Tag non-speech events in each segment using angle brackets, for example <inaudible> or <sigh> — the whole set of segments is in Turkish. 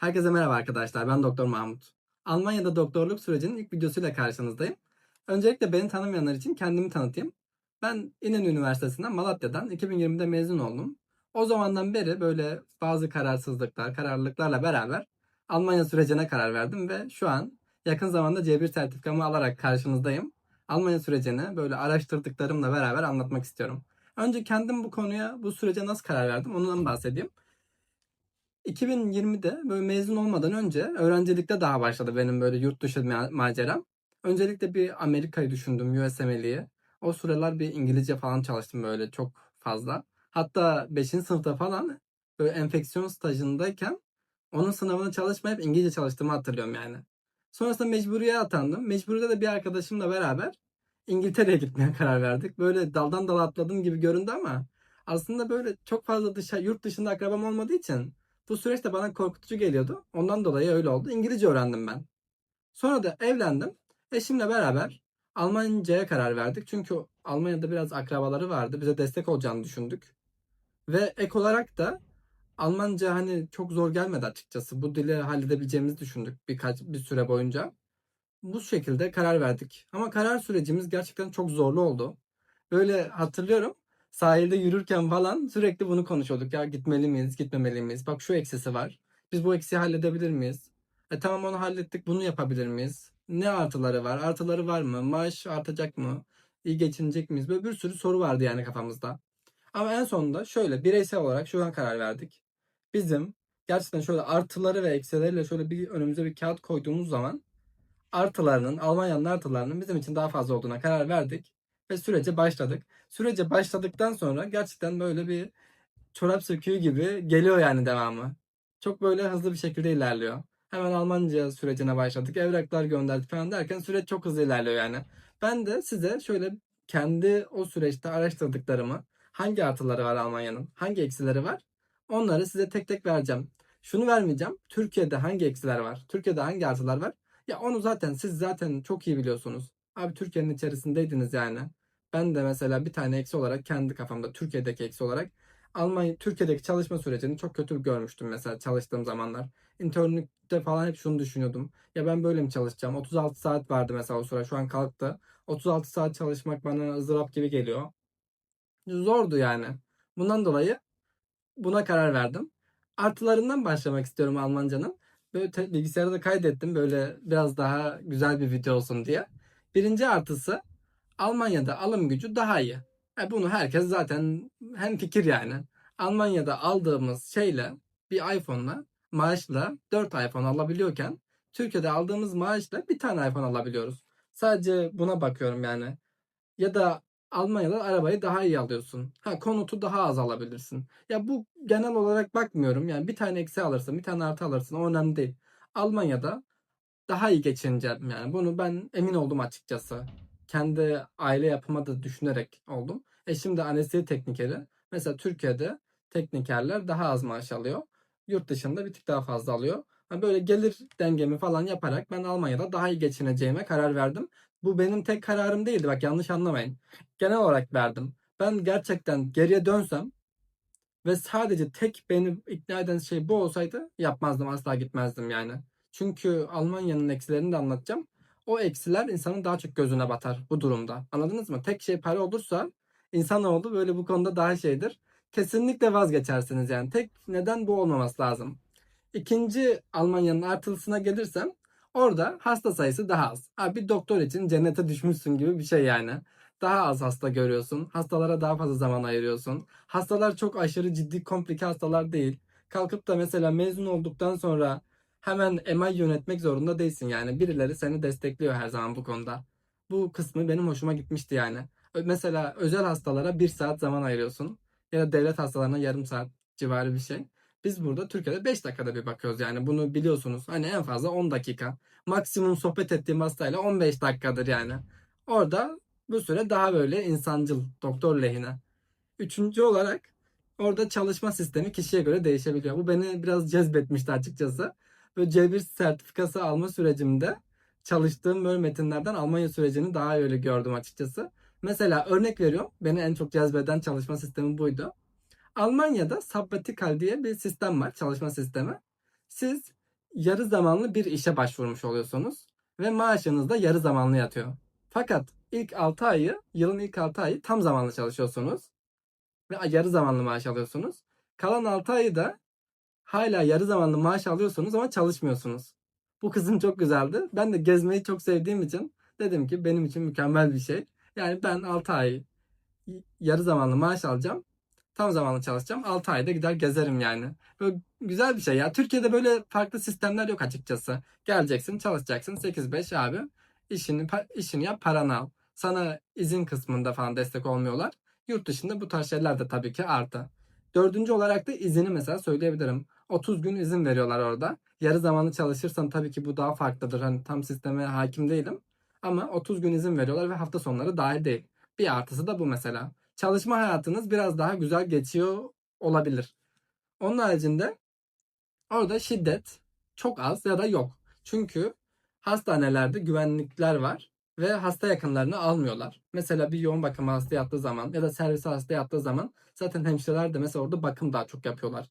Herkese merhaba arkadaşlar. Ben Doktor Mahmut. Almanya'da doktorluk sürecinin ilk videosuyla karşınızdayım. Öncelikle beni tanımayanlar için kendimi tanıtayım. Ben İnönü Üniversitesi'nden Malatya'dan 2020'de mezun oldum. O zamandan beri böyle bazı kararsızlıklar, kararlılıklarla beraber Almanya sürecine karar verdim ve şu an yakın zamanda C1 sertifikamı alarak karşınızdayım. Almanya sürecini böyle araştırdıklarımla beraber anlatmak istiyorum. Önce kendim bu konuya, bu sürece nasıl karar verdim ondan bahsedeyim. 2020'de böyle mezun olmadan önce öğrencilikte daha başladı benim böyle yurt dışı ma- maceram. Öncelikle bir Amerika'yı düşündüm, USMLE'yi. O sıralar bir İngilizce falan çalıştım böyle çok fazla. Hatta 5. sınıfta falan böyle enfeksiyon stajındayken onun sınavını çalışmayıp İngilizce çalıştığımı hatırlıyorum yani. Sonrasında mecburiye atandım. Mecburiyede de bir arkadaşımla beraber İngiltere'ye gitmeye <laughs> karar verdik. Böyle daldan dala atladım gibi göründü ama aslında böyle çok fazla dışa, yurt dışında akrabam olmadığı için bu süreç de bana korkutucu geliyordu. Ondan dolayı öyle oldu. İngilizce öğrendim ben. Sonra da evlendim. Eşimle beraber Almanca'ya karar verdik. Çünkü Almanya'da biraz akrabaları vardı. Bize destek olacağını düşündük. Ve ek olarak da Almanca hani çok zor gelmedi açıkçası. Bu dili halledebileceğimizi düşündük birkaç bir süre boyunca. Bu şekilde karar verdik. Ama karar sürecimiz gerçekten çok zorlu oldu. Böyle hatırlıyorum sahilde yürürken falan sürekli bunu konuşuyorduk. Ya gitmeli miyiz, gitmemeli miyiz? Bak şu eksisi var. Biz bu eksiği halledebilir miyiz? E tamam onu hallettik. Bunu yapabilir miyiz? Ne artıları var? Artıları var mı? Maaş artacak mı? İyi geçinecek miyiz? Böyle bir sürü soru vardı yani kafamızda. Ama en sonunda şöyle bireysel olarak şu an karar verdik. Bizim gerçekten şöyle artıları ve eksileriyle şöyle bir önümüze bir kağıt koyduğumuz zaman artılarının, Almanya'nın artılarının bizim için daha fazla olduğuna karar verdik ve sürece başladık. Sürece başladıktan sonra gerçekten böyle bir çorap söküğü gibi geliyor yani devamı. Çok böyle hızlı bir şekilde ilerliyor. Hemen Almanca sürecine başladık. Evraklar gönderdik falan derken süreç çok hızlı ilerliyor yani. Ben de size şöyle kendi o süreçte araştırdıklarımı, hangi artıları var Almanya'nın, hangi eksileri var, onları size tek tek vereceğim. Şunu vermeyeceğim. Türkiye'de hangi eksiler var? Türkiye'de hangi artılar var? Ya onu zaten siz zaten çok iyi biliyorsunuz. Abi Türkiye'nin içerisindeydiniz yani. Ben de mesela bir tane eksi olarak kendi kafamda Türkiye'deki eksi olarak Almanya Türkiye'deki çalışma sürecini çok kötü görmüştüm mesela çalıştığım zamanlar. İnternlükte falan hep şunu düşünüyordum. Ya ben böyle mi çalışacağım? 36 saat vardı mesela o sıra şu an kalktı. 36 saat çalışmak bana ızdırap gibi geliyor. Zordu yani. Bundan dolayı buna karar verdim. Artılarından başlamak istiyorum Almancanın. Böyle te- bilgisayara da kaydettim böyle biraz daha güzel bir video olsun diye. Birinci artısı Almanya'da alım gücü daha iyi. E bunu herkes zaten hem fikir yani. Almanya'da aldığımız şeyle bir iPhone'la maaşla 4 iPhone alabiliyorken Türkiye'de aldığımız maaşla bir tane iPhone alabiliyoruz. Sadece buna bakıyorum yani. Ya da Almanya'da arabayı daha iyi alıyorsun. Ha konutu daha az alabilirsin. Ya bu genel olarak bakmıyorum. Yani bir tane eksi alırsın, bir tane artı alırsın. O önemli değil. Almanya'da daha iyi geçineceğim yani. Bunu ben emin oldum açıkçası. Kendi aile yapıma da düşünerek oldum. Eşim de anestezi teknikeri. Mesela Türkiye'de teknikerler daha az maaş alıyor. Yurt dışında bir tık daha fazla alıyor. Ha Böyle gelir dengemi falan yaparak ben Almanya'da daha iyi geçineceğime karar verdim. Bu benim tek kararım değildi. Bak yanlış anlamayın. Genel olarak verdim. Ben gerçekten geriye dönsem ve sadece tek beni ikna eden şey bu olsaydı yapmazdım. Asla gitmezdim yani. Çünkü Almanya'nın eksilerini de anlatacağım. O eksiler insanın daha çok gözüne batar bu durumda. Anladınız mı? Tek şey para olursa insanoğlu böyle bu konuda daha şeydir. Kesinlikle vazgeçersiniz yani. Tek neden bu olmaması lazım. İkinci Almanya'nın artılısına gelirsem orada hasta sayısı daha az. Ha, bir doktor için cennete düşmüşsün gibi bir şey yani. Daha az hasta görüyorsun. Hastalara daha fazla zaman ayırıyorsun. Hastalar çok aşırı ciddi komplike hastalar değil. Kalkıp da mesela mezun olduktan sonra hemen MI yönetmek zorunda değilsin yani. Birileri seni destekliyor her zaman bu konuda. Bu kısmı benim hoşuma gitmişti yani. Mesela özel hastalara bir saat zaman ayırıyorsun. Ya da devlet hastalarına yarım saat civarı bir şey. Biz burada Türkiye'de 5 dakikada bir bakıyoruz yani bunu biliyorsunuz. Hani en fazla 10 dakika. Maksimum sohbet ettiğim hastayla 15 dakikadır yani. Orada bu süre daha böyle insancıl, doktor lehine. Üçüncü olarak orada çalışma sistemi kişiye göre değişebiliyor. Bu beni biraz cezbetmişti açıkçası. Böyle C1 sertifikası alma sürecimde çalıştığım böyle metinlerden Almanya sürecini daha öyle gördüm açıkçası. Mesela örnek veriyorum. Beni en çok cezbeden çalışma sistemi buydu. Almanya'da sabbatical diye bir sistem var, çalışma sistemi. Siz yarı zamanlı bir işe başvurmuş oluyorsunuz ve maaşınız da yarı zamanlı yatıyor. Fakat ilk 6 ayı, yılın ilk 6 ayı tam zamanlı çalışıyorsunuz ve yarı zamanlı maaş alıyorsunuz. Kalan 6 ayı da hala yarı zamanlı maaş alıyorsunuz ama çalışmıyorsunuz. Bu kısım çok güzeldi. Ben de gezmeyi çok sevdiğim için dedim ki benim için mükemmel bir şey. Yani ben 6 ay yarı zamanlı maaş alacağım. Tam zamanlı çalışacağım. 6 ayda gider gezerim yani. Böyle güzel bir şey ya. Türkiye'de böyle farklı sistemler yok açıkçası. Geleceksin, çalışacaksın. 8-5 abi. İşini, işini yap, paranı al. Sana izin kısmında falan destek olmuyorlar. Yurt dışında bu tarz şeyler de tabii ki artı. Dördüncü olarak da izini mesela söyleyebilirim. 30 gün izin veriyorlar orada. Yarı zamanlı çalışırsan tabii ki bu daha farklıdır. Hani tam sisteme hakim değilim. Ama 30 gün izin veriyorlar ve hafta sonları dahil değil. Bir artısı da bu mesela. Çalışma hayatınız biraz daha güzel geçiyor olabilir. Onun haricinde orada şiddet çok az ya da yok. Çünkü hastanelerde güvenlikler var ve hasta yakınlarını almıyorlar. Mesela bir yoğun bakım hasta yattığı zaman ya da servise hasta yattığı zaman zaten hemşireler de mesela orada bakım daha çok yapıyorlar.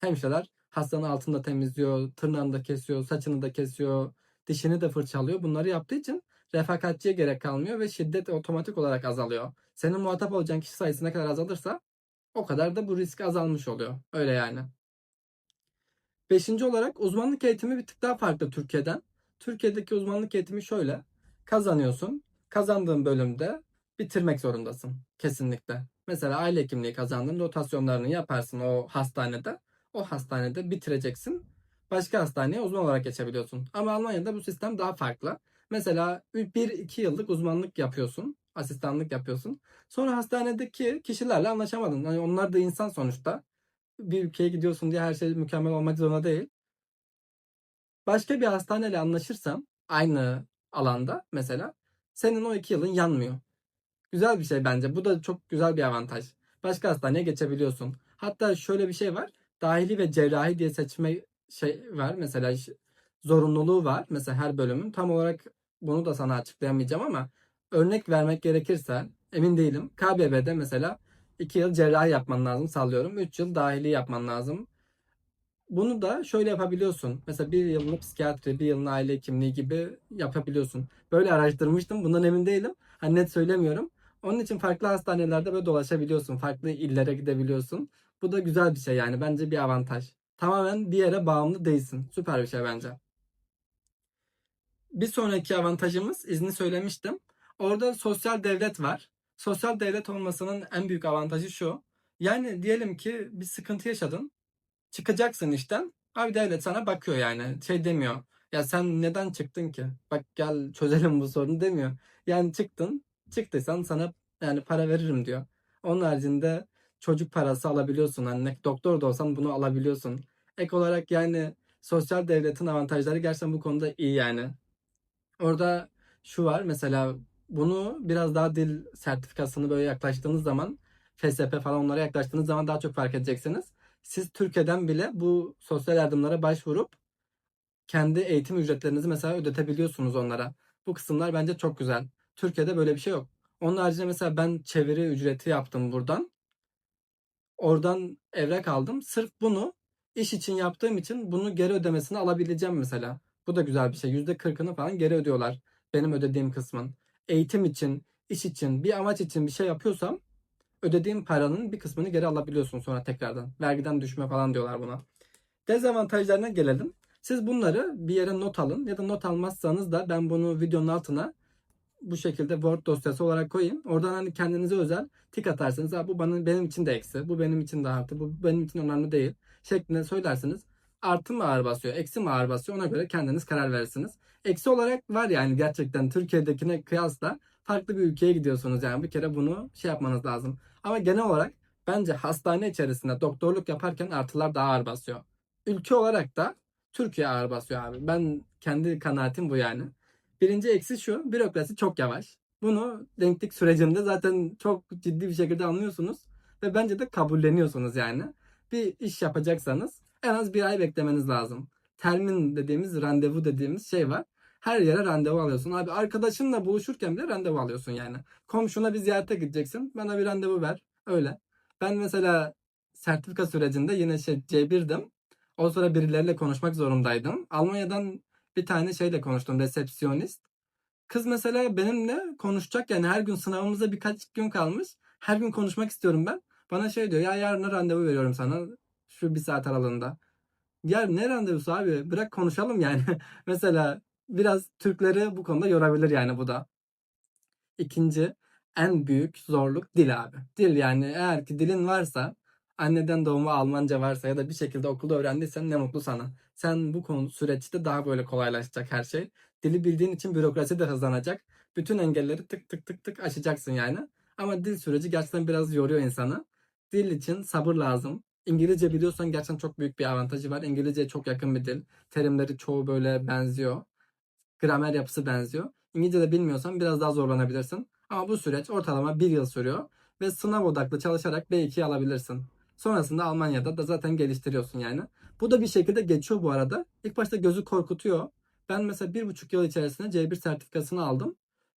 Hemşireler hastanın altını da temizliyor, tırnağını da kesiyor, saçını da kesiyor, dişini de fırçalıyor. Bunları yaptığı için refakatçiye gerek kalmıyor ve şiddet otomatik olarak azalıyor. Senin muhatap olacağın kişi sayısı ne kadar azalırsa o kadar da bu risk azalmış oluyor. Öyle yani. Beşinci olarak uzmanlık eğitimi bir tık daha farklı Türkiye'den. Türkiye'deki uzmanlık eğitimi şöyle. Kazanıyorsun. Kazandığın bölümde bitirmek zorundasın. Kesinlikle. Mesela aile hekimliği kazandın. Rotasyonlarını yaparsın o hastanede. O hastanede bitireceksin. Başka hastaneye uzman olarak geçebiliyorsun. Ama Almanya'da bu sistem daha farklı. Mesela 1-2 yıllık uzmanlık yapıyorsun. Asistanlık yapıyorsun. Sonra hastanedeki kişilerle anlaşamadın. Yani onlar da insan sonuçta. Bir ülkeye gidiyorsun diye her şey mükemmel olmak zorunda değil. Başka bir hastaneyle anlaşırsan aynı alanda mesela senin o iki yılın yanmıyor. Güzel bir şey bence. Bu da çok güzel bir avantaj. Başka hastaneye geçebiliyorsun. Hatta şöyle bir şey var. Dahili ve cerrahi diye seçme şey var. Mesela zorunluluğu var. Mesela her bölümün. Tam olarak bunu da sana açıklayamayacağım ama örnek vermek gerekirse emin değilim. KBB'de mesela 2 yıl cerrahi yapman lazım sallıyorum. 3 yıl dahili yapman lazım. Bunu da şöyle yapabiliyorsun. Mesela bir yılını psikiyatri, bir yılını aile hekimliği gibi yapabiliyorsun. Böyle araştırmıştım. Bundan emin değilim. Hani net söylemiyorum. Onun için farklı hastanelerde böyle dolaşabiliyorsun. Farklı illere gidebiliyorsun. Bu da güzel bir şey yani. Bence bir avantaj. Tamamen bir yere bağımlı değilsin. Süper bir şey bence. Bir sonraki avantajımız izni söylemiştim. Orada sosyal devlet var. Sosyal devlet olmasının en büyük avantajı şu. Yani diyelim ki bir sıkıntı yaşadın. Çıkacaksın işten. Abi devlet sana bakıyor yani. Şey demiyor. Ya sen neden çıktın ki? Bak gel çözelim bu sorunu demiyor. Yani çıktın. Çıktıysan sana yani para veririm diyor. Onun haricinde çocuk parası alabiliyorsun. Hani doktor da olsan bunu alabiliyorsun. Ek olarak yani sosyal devletin avantajları gerçekten bu konuda iyi yani. Orada şu var mesela bunu biraz daha dil sertifikasını böyle yaklaştığınız zaman FSP falan onlara yaklaştığınız zaman daha çok fark edeceksiniz. Siz Türkiye'den bile bu sosyal yardımlara başvurup kendi eğitim ücretlerinizi mesela ödetebiliyorsunuz onlara. Bu kısımlar bence çok güzel. Türkiye'de böyle bir şey yok. Onun haricinde mesela ben çeviri ücreti yaptım buradan. Oradan evrak aldım. Sırf bunu iş için yaptığım için bunu geri ödemesini alabileceğim mesela. Bu da güzel bir şey. %40'ını falan geri ödüyorlar. Benim ödediğim kısmın. Eğitim için, iş için, bir amaç için bir şey yapıyorsam ödediğim paranın bir kısmını geri alabiliyorsun sonra tekrardan. Vergiden düşme falan diyorlar buna. Dezavantajlarına gelelim. Siz bunları bir yere not alın ya da not almazsanız da ben bunu videonun altına bu şekilde Word dosyası olarak koyayım. Oradan hani kendinize özel tik atarsınız. Ha, bu bana, benim için de eksi. Bu benim için de artı. Bu benim için önemli değil. Şeklinde söylersiniz. Artı mı ağır basıyor, eksi mi ağır basıyor ona göre kendiniz karar verirsiniz. Eksi olarak var yani gerçekten Türkiye'dekine kıyasla farklı bir ülkeye gidiyorsunuz yani bir kere bunu şey yapmanız lazım. Ama genel olarak bence hastane içerisinde doktorluk yaparken artılar daha ağır basıyor. Ülke olarak da Türkiye ağır basıyor abi. Ben kendi kanaatim bu yani. Birinci eksi şu, bürokrasi çok yavaş. Bunu denklik sürecinde zaten çok ciddi bir şekilde anlıyorsunuz ve bence de kabulleniyorsunuz yani. Bir iş yapacaksanız en az bir ay beklemeniz lazım. Termin dediğimiz, randevu dediğimiz şey var. Her yere randevu alıyorsun. Abi arkadaşınla buluşurken bile randevu alıyorsun yani. Komşuna bir ziyarete gideceksin. Bana bir randevu ver. Öyle. Ben mesela sertifika sürecinde yine şey C1'dim. O sıra birileriyle konuşmak zorundaydım. Almanya'dan bir tane şeyle konuştum. Resepsiyonist. Kız mesela benimle konuşacak yani her gün sınavımıza birkaç gün kalmış. Her gün konuşmak istiyorum ben. Bana şey diyor ya yarına randevu veriyorum sana şu bir saat aralığında. Ya ne randevusu abi bırak konuşalım yani. <laughs> mesela biraz Türkleri bu konuda yorabilir yani bu da. İkinci en büyük zorluk dil abi. Dil yani eğer ki dilin varsa anneden doğma Almanca varsa ya da bir şekilde okulda öğrendiysen ne mutlu sana. Sen bu konu süreçte daha böyle kolaylaşacak her şey. Dili bildiğin için bürokrasi de hızlanacak. Bütün engelleri tık tık tık tık aşacaksın yani. Ama dil süreci gerçekten biraz yoruyor insanı. Dil için sabır lazım. İngilizce biliyorsan gerçekten çok büyük bir avantajı var. İngilizceye çok yakın bir dil. Terimleri çoğu böyle benziyor. Gramer yapısı benziyor. İngilizce de bilmiyorsan biraz daha zorlanabilirsin. Ama bu süreç ortalama bir yıl sürüyor. Ve sınav odaklı çalışarak B2'yi alabilirsin. Sonrasında Almanya'da da zaten geliştiriyorsun yani. Bu da bir şekilde geçiyor bu arada. İlk başta gözü korkutuyor. Ben mesela bir buçuk yıl içerisinde C1 sertifikasını aldım.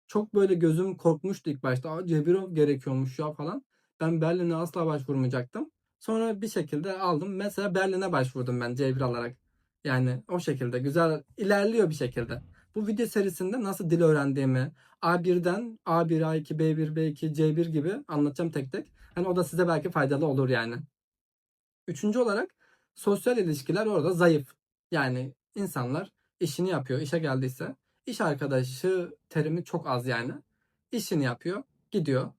Çok böyle gözüm korkmuştu ilk başta. Aa, C1 gerekiyormuş ya falan. Ben Berlin'e asla başvurmayacaktım. Sonra bir şekilde aldım. Mesela Berlin'e başvurdum ben C1 alarak. Yani o şekilde güzel ilerliyor bir şekilde. Bu video serisinde nasıl dil öğrendiğimi, A1'den A1, A2, B1, B2, C1 gibi anlatacağım tek tek. Hani o da size belki faydalı olur yani. Üçüncü olarak sosyal ilişkiler orada zayıf. Yani insanlar işini yapıyor, işe geldiyse iş arkadaşı terimi çok az yani. İşini yapıyor, gidiyor.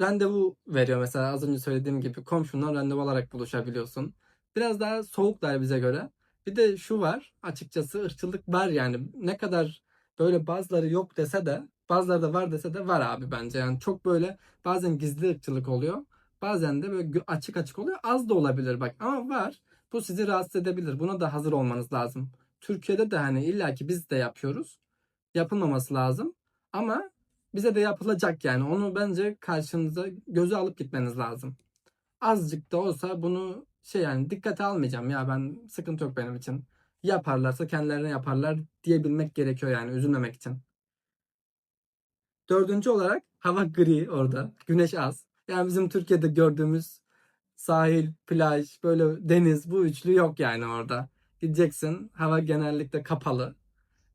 Randevu veriyor mesela az önce söylediğim gibi komşundan randevu alarak buluşabiliyorsun. Biraz daha soğuklar bize göre. Bir de şu var açıkçası ırkçılık var yani ne kadar böyle bazıları yok dese de bazıları da var dese de var abi bence. Yani çok böyle bazen gizli ırkçılık oluyor. Bazen de böyle açık açık oluyor. Az da olabilir bak ama var. Bu sizi rahatsız edebilir. Buna da hazır olmanız lazım. Türkiye'de de hani illaki biz de yapıyoruz. Yapılmaması lazım. Ama bize de yapılacak yani. Onu bence karşınıza göze alıp gitmeniz lazım. Azıcık da olsa bunu şey yani dikkate almayacağım ya ben sıkıntı yok benim için. Yaparlarsa kendilerine yaparlar diyebilmek gerekiyor yani üzülmemek için. Dördüncü olarak hava gri orada. Güneş az. Yani bizim Türkiye'de gördüğümüz sahil, plaj, böyle deniz bu üçlü yok yani orada. Gideceksin hava genellikle kapalı.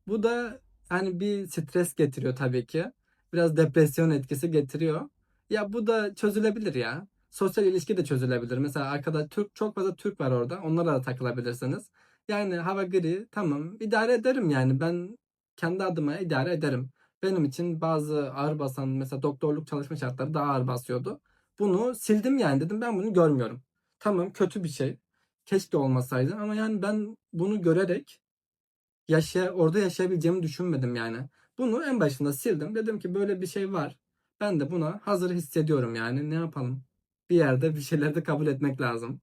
Bu da hani bir stres getiriyor tabii ki. Biraz depresyon etkisi getiriyor. Ya bu da çözülebilir ya. Sosyal ilişki de çözülebilir. Mesela arkada Türk çok fazla Türk var orada. Onlara da takılabilirsiniz. Yani hava gri tamam idare ederim yani ben kendi adıma idare ederim. Benim için bazı ağır basan mesela doktorluk çalışma şartları daha ağır basıyordu. Bunu sildim yani dedim ben bunu görmüyorum. Tamam kötü bir şey. Keşke olmasaydı ama yani ben bunu görerek yaşa orada yaşayabileceğimi düşünmedim yani. Bunu en başında sildim. Dedim ki böyle bir şey var. Ben de buna hazır hissediyorum yani. Ne yapalım? Bir yerde bir şeyleri de kabul etmek lazım.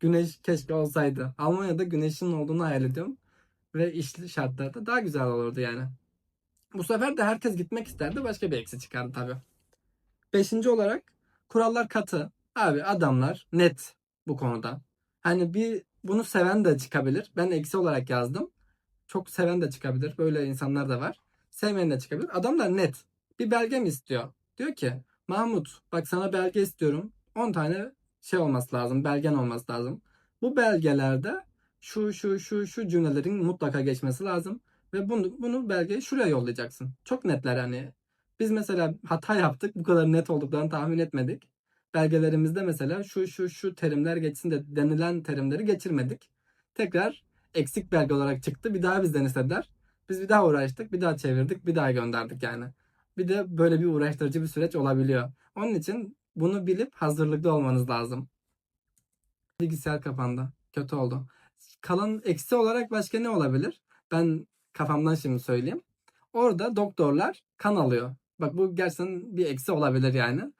Güneş keşke olsaydı. Almanya'da güneşin olduğunu hayal ediyorum. Ve işli şartlarda daha güzel olurdu yani. Bu sefer de herkes gitmek isterdi. Başka bir eksi çıkardı tabii. Beşinci olarak kurallar katı. Abi adamlar net bu konuda. Hani bir bunu seven de çıkabilir. Ben eksi olarak yazdım. Çok seven de çıkabilir. Böyle insanlar da var. Sevmeyen de çıkabilir. Adamlar net. Bir belge mi istiyor? Diyor ki Mahmut bak sana belge istiyorum. 10 tane şey olması lazım. Belgen olması lazım. Bu belgelerde şu şu şu şu cümlelerin mutlaka geçmesi lazım. Ve bunu, bunu belgeyi şuraya yollayacaksın. Çok netler hani. Biz mesela hata yaptık. Bu kadar net olduklarını tahmin etmedik. Belgelerimizde mesela şu şu şu terimler geçsin de denilen terimleri geçirmedik. Tekrar eksik belge olarak çıktı. Bir daha bizden istediler. Biz bir daha uğraştık. Bir daha çevirdik. Bir daha gönderdik yani. Bir de böyle bir uğraştırıcı bir süreç olabiliyor. Onun için bunu bilip hazırlıklı olmanız lazım. Bilgisayar kapandı. Kötü oldu. Kalan eksi olarak başka ne olabilir? Ben kafamdan şimdi söyleyeyim. Orada doktorlar kan alıyor. Bak bu gerçekten bir eksi olabilir yani.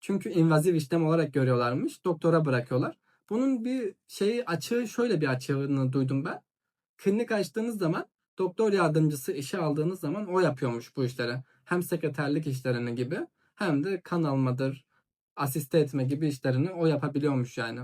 Çünkü invaziv işlem olarak görüyorlarmış. Doktora bırakıyorlar. Bunun bir şeyi açığı şöyle bir açığını duydum ben. Klinik açtığınız zaman doktor yardımcısı işe aldığınız zaman o yapıyormuş bu işleri. Hem sekreterlik işlerini gibi hem de kan almadır, asiste etme gibi işlerini o yapabiliyormuş yani.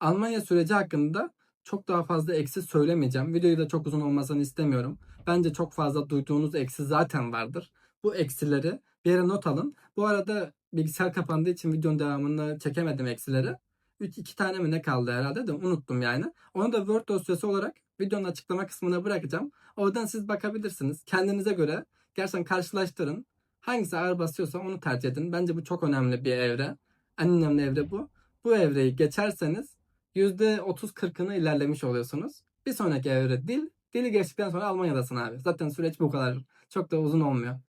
Almanya süreci hakkında çok daha fazla eksi söylemeyeceğim. Videoyu da çok uzun olmasını istemiyorum. Bence çok fazla duyduğunuz eksi zaten vardır. Bu eksileri bir yere not alın. Bu arada bilgisayar kapandığı için videonun devamını çekemedim eksileri. 3 2 tane mi ne kaldı herhalde de unuttum yani. Onu da Word dosyası olarak videonun açıklama kısmına bırakacağım. Oradan siz bakabilirsiniz. Kendinize göre gerçekten karşılaştırın. Hangisi ağır basıyorsa onu tercih edin. Bence bu çok önemli bir evre. En önemli evre bu. Bu evreyi geçerseniz %30-40'ını ilerlemiş oluyorsunuz. Bir sonraki evre dil. Dili geçtikten sonra Almanya'dasın abi. Zaten süreç bu kadar. Çok da uzun olmuyor.